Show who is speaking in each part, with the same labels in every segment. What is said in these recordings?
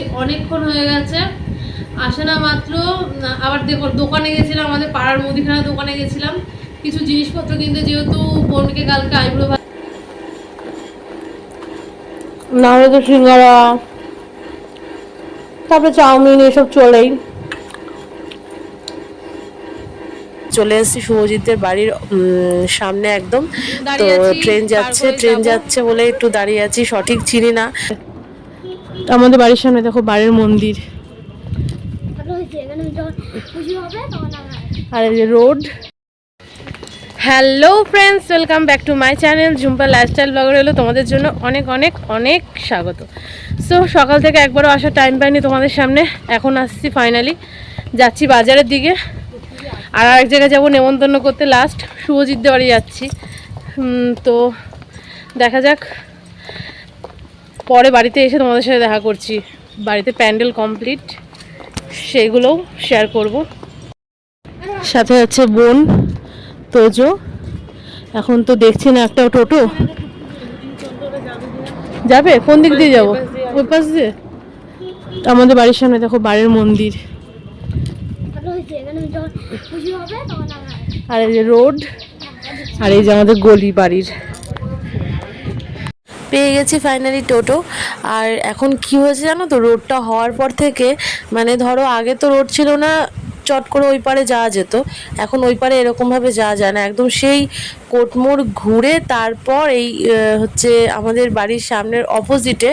Speaker 1: এসেছি অনেকক্ষণ হয়ে গেছে। আসে না মাত্র আবার দেখো দোকানে গেছিলাম আমাদের পাড়ার মুদিখানা দোকানে গেছিলাম। কিছু জিনিসপত্র কিনতে যেহেতু বোনকে কালকে আইব্রো না হলে তো সিঙ্গারা তারপরে চাউমিন এসব চলেই।
Speaker 2: চলে এসেছি শুভজিতের বাড়ির উম, সামনে একদম। তো ট্রেন যাচ্ছে ট্রেন যাচ্ছে বলে একটু দাঁড়িয়ে আছি সঠিক চিনি না।
Speaker 1: আমাদের বাড়ির সামনে দেখো বাড়ির মন্দির। আর এই যে road. Hello friends welcome back to my channel Jhumpa lifestyle blogger হলো তোমাদের জন্য অনেক অনেক অনেক স্বাগত। সো সকাল থেকে একবারও আসার টাইম পাইনি তোমাদের সামনে, এখন আসছি ফাইনালি যাচ্ছি বাজারের দিকে। আর আরেক জায়গায় যাব নেমন্তন্ন করতে লাস্ট শুভজিৎদের বাড়ি যাচ্ছি। তো দেখা যাক পরে বাড়িতে এসে তোমাদের সাথে দেখা করছি। বাড়িতে প্যান্ডেল কমপ্লিট সেইগুলোও শেয়ার করব। সাথে আছে বোন, তোজো। এখন তো দেখছি না একটা টোটো। যাবে? কোন দিক দিয়ে যাব? ওই পাশ দিয়ে? আমাদের বাড়ির সামনে দেখো বাড়ির মন্দির। আর এই যে রোড, আর এই যে আমাদের গলি বাড়ির।
Speaker 2: পেয়ে গেছি ফাইনালি টোটো আর এখন কি হয়েছে জানো তো? রোডটা হওয়ার পর থেকে মানে ধরো আগে তো রোড ছিল না, চট করে ওই পারে যাওয়া যেত। এখন ওই পারে এরকমভাবে যাওয়া যায় না। একদম সেই কোটমোড় ঘুরে তারপর এই হচ্ছে আমাদের বাড়ির সামনের অপোজিটে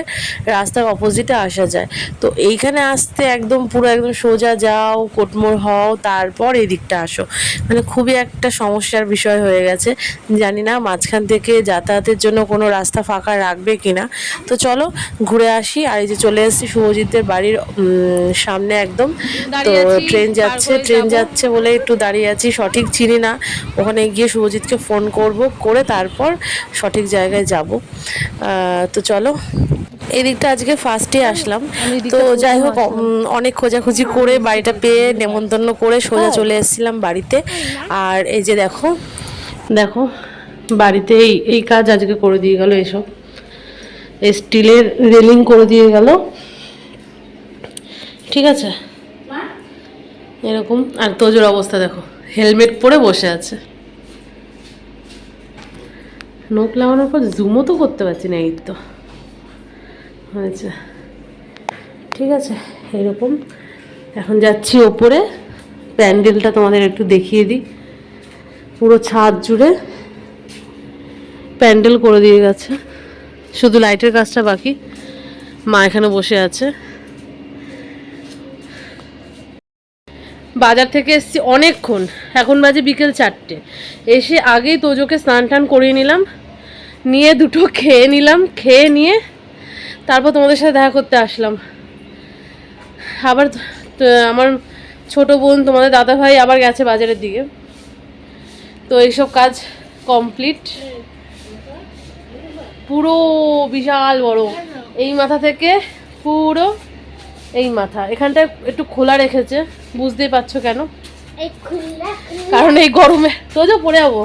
Speaker 2: রাস্তার অপোজিটে আসা যায়। তো এইখানে আসতে একদম পুরো একদম সোজা যাও কোটমোড় হও তারপর এই দিকটা আসো। মানে খুবই একটা সমস্যার বিষয় হয়ে গেছে। জানি না মাঝখান থেকে যাতায়াতের জন্য কোনো রাস্তা ফাঁকা রাখবে কি না তো চলো ঘুরে আসি। আর এই যে চলে এসেছি শুভজিতের বাড়ির সামনে একদম। তো ট্রেন যাচ্ছে ট্রেন যাচ্ছে বলে একটু দাঁড়িয়ে আছি সঠিক চিনি না। ওখানে গিয়ে শুভজিৎকে ফোন করব করে তারপর সঠিক জায়গায় যাব। তো চলো এই দিকটা আজকে ফার্স্টে আসলাম। তো যাই হোক অনেক খোঁজাখুঁজি করে বাড়িটা পেয়ে নেমন্তন্ন করে
Speaker 1: হ্যাঁ।
Speaker 2: সোজা চলে এসেছিলাম বাড়িতে। আর এই যে দেখো
Speaker 1: দেখো বাড়িতে এই এই কাজ আজকে করে দিয়ে গেল এসব। এই স্টিলের রেলিং করে দিয়ে গেল। ঠিক আছে? এরকম আর তোজোর অবস্থা দেখো হেলমেট পরে বসে আছে। নোক লাগানোর পর জুমও তো করতে পারছি না, এই তো। হয়েছে ঠিক আছে, এরকম। এখন যাচ্ছি ওপরে। প্যান্ডেলটা তোমাদের একটু দেখিয়ে দিই। পুরো ছাদ জুড়ে প্যান্ডেল করে দিয়ে গেছে। শুধু লাইটের কাজটা বাকি। মা এখানে বসে আছে। বাজার থেকে এসেছি অনেকক্ষণ। এখন বাজে বিকেল চারটে। এসে আগেই তোজোকে স্নান টান করিয়ে নিলাম। নিয়ে দুটো খেয়ে নিলাম, খেয়ে নিয়ে তারপর তোমাদের সাথে দেখা করতে আসলাম। আবার আমার ছোট বোন, তোমাদের দাদা ভাই আবার গেছে বাজারের দিকে। তো এইসব কাজ কমপ্লিট। পুরো বিশাল বড়। এই মাথা থেকে পুরো এই মাথা। এখানটা একটু খোলা রেখেছে। বুঝতেই পারছ কেন? কারণ এই গরমে তো যে পড়ে যাব।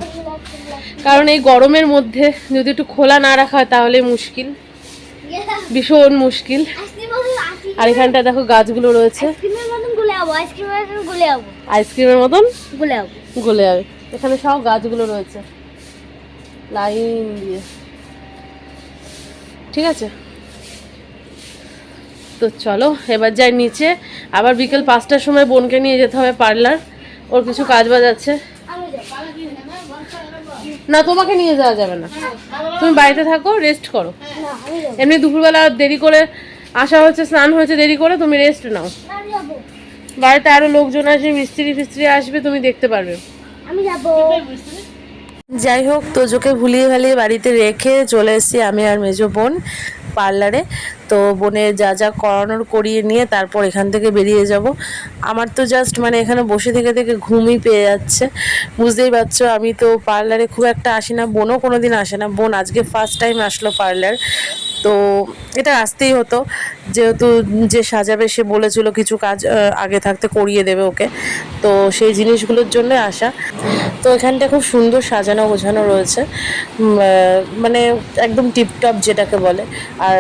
Speaker 1: কারণ এই গরমের মধ্যে যদি একটু খোলা না রাখা হয় তাহলে মুশকিল। ভীষণ মুশকিল। আর এখানটা দেখো গাছগুলো রয়েছে।
Speaker 3: আইসক্রিমের মতন গলে যাবে
Speaker 1: এখানে সব গাছগুলো রয়েছে। লাইন দিয়ে। ঠিক আছে? তো চলো, এবার যাই নিচে। আবার বিকেল পাঁচটার সময় বোনকে নিয়ে যেতে হবে পার্লার। ওর কিছু কাজ বাজ আছে। না, তোমাকে নিয়ে যাওয়া যাবে না। তুমি বাড়িতে থাকো রেস্ট করো। এমনি দুপুরবেলা দেরি করে আসা হচ্ছে, স্নান হয়েছে, দেরি করে তুমি রেস্ট নাও। বাড়িতে আরও লোকজন আসবে, মিস্ত্রি ফিস্ত্রি আসবে, তুমি দেখতে পারবে।
Speaker 3: আমি যাব।
Speaker 2: যাই হোক তোজোকে ভুলিয়ে ভালিয়ে বাড়িতে রেখে চলে এসেছি আমি আর মেজো বোন পার্লারে। তো বোনের যা যা করানোর করিয়ে নিয়ে তারপর এখান থেকে বেরিয়ে যাব। আমার তো জাস্ট মানে এখানে বসে থেকে থেকে ঘুমই পেয়ে যাচ্ছে। বুঝতেই পারছ, আমি তো পার্লারে খুব একটা আসি না, বোনও কোনো দিন আসে না। বোন আজকে ফার্স্ট টাইম আসলো পার্লার। তো এটা আসতেই হতো। যেহেতু যে সাজাবে, সে বলেছিল কিছু কাজ আগে থাকতে করিয়ে দেবে ওকে। তো সেই জিনিসগুলোর জন্য আসা। তো এখানটা খুব সুন্দর সাজানো গোছানো রয়েছে। মানে একদম টিপটপ যেটাকে বলে। আর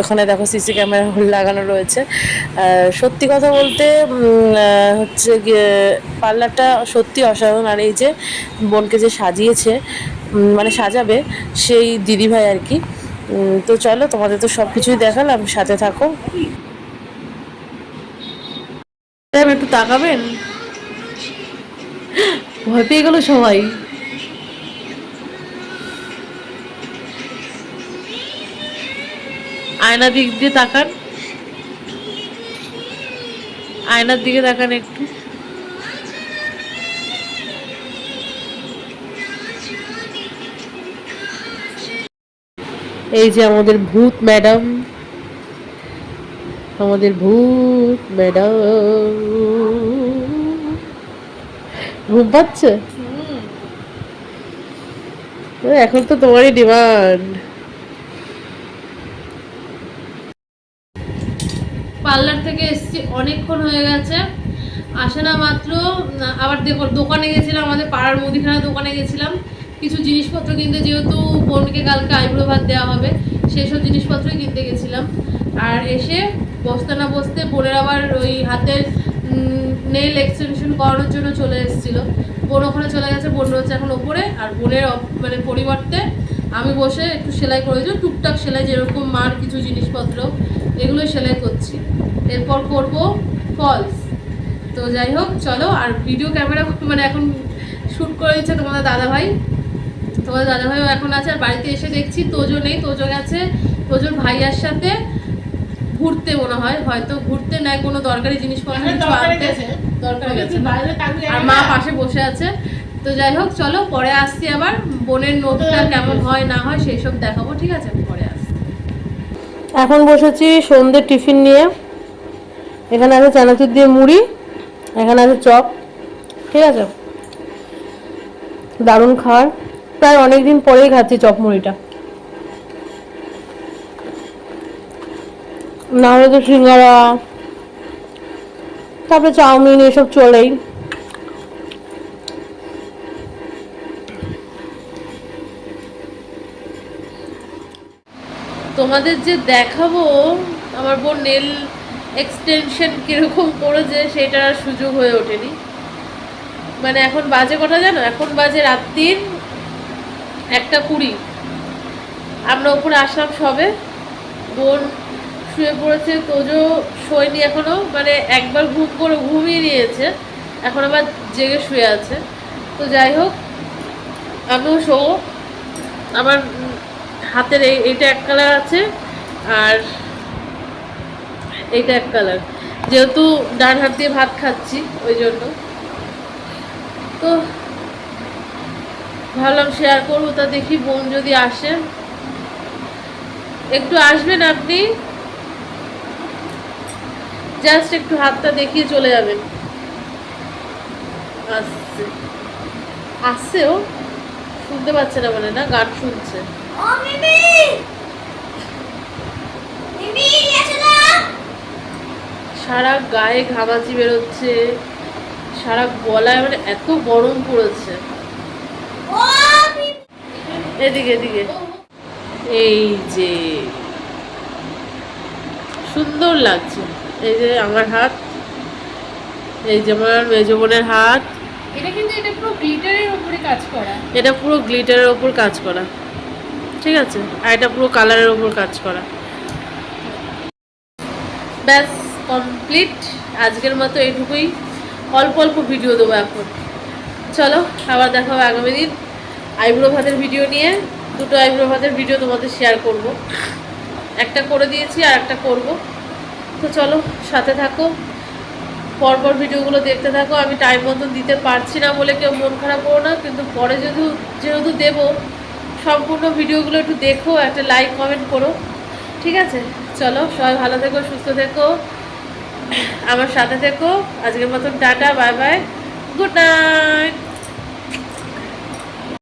Speaker 2: এখানে দেখো সিসি ক্যামেরা লাগানো রয়েছে। সত্যি কথা বলতে হচ্ছে পার্লারটা সত্যি অসাধারণ। আর এই যে বোনকে যে সাজিয়েছে মানে সাজাবে, সেই দিদিভাই আর কি। তো চলো, তোমাদের তো সব কিছুই দেখালাম, সাথে থাকো।
Speaker 1: একটু তাকাবেন? ভয় পেয়ে গেল সবাই। আয়না দিক দিয়ে তাকান। আয়নার দিকে তাকান একটু। এই যে আমাদের ভূত ম্যাডাম। আমাদের ভূত ম্যাডাম। ঘুম পাচ্ছে? এখন তো তোমারই ডিমান্ড। পার্লার থেকে এসছি, অনেকক্ষণ হয়ে গেছে। আসে না মাত্র আবার দেখো, দোকানে গেছিলাম, আমাদের পাড়ার মুদিখানা দোকানে গেছিলাম। কিছু জিনিসপত্র কিনতে যেহেতু বোনকে কালকে আইব্রো ভাত দেওয়া হবে সেই সব জিনিসপত্রই কিনতে গেছিলাম। আর এসে বসতে না বসতে বোনের আবার ওই হাতের নেল এক্সটেনশন করানোর জন্য চলে এসেছিল। বোন ওখানে চলে গেছে, বোন হচ্ছে এখন ওপরে। আর বোনের মানে পরিবর্তে আমি বসে একটু সেলাই করেছি টুকটাক সেলাই যেরকম মার কিছু জিনিসপত্র এগুলো সেলাই করছি। এরপর করব ফলস তো যাই হোক, চলো, আর ভিডিও ক্যামেরা মানে এখন শ্যুট করে দিচ্ছে তোমাদের দাদাভাই। তোমাদের দাদাভাইও এখন আছে আর বাড়িতে এসে দেখছি তোজো নেই তোজো গেছে তোজোর ভাইয়ার সাথে ঘুরতে মনে হয় হয়তো ঘুরতে নেয় কোনো দরকারি জিনিসপত্র আনতে দরকার গেছে। আর মা পাশে বসে আছে। তো যাই হোক চলো পরে আসছি আবার। বোনের নোটটা কেমন হয় না হয় সেই সব দেখাবো ঠিক আছে? পরে আসছি। এখন বসেছি সন্ধ্যে টিফিন নিয়ে। এখানে আছে চানাচুর দিয়ে মুড়ি এখানে আছে চপ ঠিক আছে? দারুণ খাবার প্রায় অনেক দিন পরেই খাচ্ছি চপ মুড়িটা না হলে তো সিঙ্গারা, তারপরে চাউমিন এসব চলেই। তোমাদের যে দেখাবো, আমার বোন নেল এক্সটেনশন কীরকম করেছে, সেটার সুযোগ হয়ে ওঠেনি। মানে এখন বাজে কটা জানো? এখন বাজে রাত্রির একটা কুড়ি। আমরা ওপরে আসলাম সবে। বোন শুয়ে পড়েছে, তোজো শোয়নি এখনও মানে একবার ঘুম করে ঘুমিয়ে নিয়েছে। এখন আবার জেগে শুয়ে আছে। তো যাই হোক, আমিও শোবো। আমার হাতের এই, এইটা এক কালার আছে আর এইটা এক কালার। যেহেতু ডান হাত দিয়ে ভাত খাচ্ছি, ওই জন্য। তো ভাবলাম শেয়ার করব তা দেখি বোন যদি আসে। একটু আসবেন আপনি? জাস্ট একটু হাতটা দেখিয়ে চলে যাবেন। আসছে। আসছেও শুনতে পাচ্ছে না মানে না? গান শুনছে।
Speaker 3: ও
Speaker 1: সারা গায়ে ঘামাচি বেরোচ্ছে। সারা গলায় মানে এত গরম পড়েছে।
Speaker 3: ও
Speaker 1: এদিকে এদিকে। এই যে সুন্দর লাগছে। এই যে আমার হাত এই যে আমার মেজ বোনের হাত।
Speaker 4: এটা কিন্তু এটা পুরো গ্লিটারের উপরে কাজ করা।
Speaker 1: এটা পুরো গ্লিটারের ওপর কাজ করা। ঠিক আছে? আর এটা পুরো কালারের ওপর কাজ করা। ব্যাস কমপ্লিট। আজকের মতো এইটুকুই। অল্প অল্প ভিডিও দেবো এখন। চলো আবার দেখা হবে আগামী দিন। আইব্রো ভাতের ভিডিও নিয়ে দুটো আইব্রো ভাতের ভিডিও তোমাদের শেয়ার করব। একটা করে দিয়েছি আর একটা করব। তো চলো, সাথে থাকো। পরপর ভিডিওগুলো দেখতে থাকো। আমি টাইম মতন দিতে পারছি না বলে কেউ মন খারাপ করো না, কিন্তু পরে যেহেতু যেহেতু দেবো, সম্পূর্ণ ভিডিওগুলো একটু দেখো, একটা লাইক কমেন্ট করো। ঠিক আছে? চলো, সবাই ভালো থেকো, সুস্থ থেকো। আমার সাথে থেকো। আজকের মতন tata bye bye good night